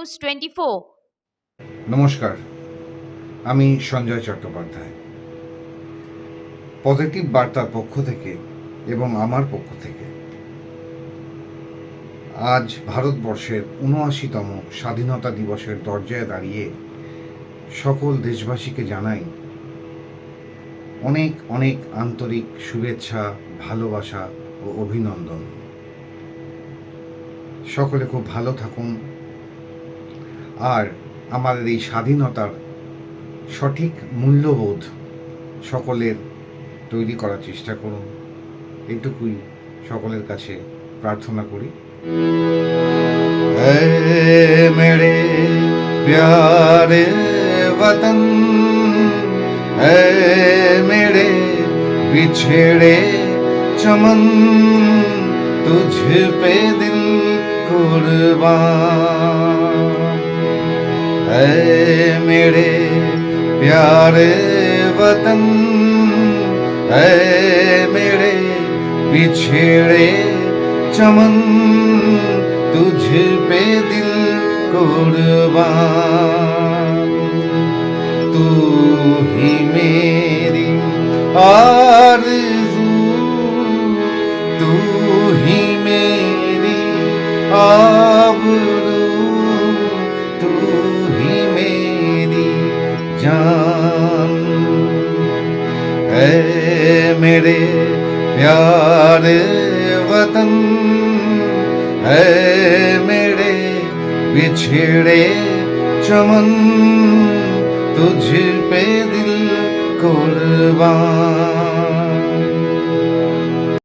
Twenty নমস্কার, আমি Sanjay Chattopadhyay. Positive বার্তার পক্ষ থেকে এবং আমার পক্ষ থেকে আজ ভারতবর্ষের উনআশিতম স্বাধীনতা দিবসের দরজায় দাঁড়িয়ে সকল দেশবাসীকে জানাই অনেক অনেক আন্তরিক শুভেচ্ছা, ভালোবাসা ও অভিনন্দন। সকলে খুব ভালো থাকুন। আর আমাদের এই স্বাধীনতার সঠিক মূল্যবোধ সকলের তৈরি করার চেষ্টা করুন এইটুকুই সকলের কাছে প্রার্থনা করি মেরে প্যারে वतन है मेरे बिछड़े चमन तुझ पे दिल कुर्बान है मेरे प्यारे वतन, है मेरे बिछड़े चमन, तुझ पे दिल कुर्बान तू ही मेरी आरज़ू, तू ही मेरी आबरू। जान। है मेरे प्यारे वतन है मेरे बिछड़े चमन तुझ पे दिल कुर्बान।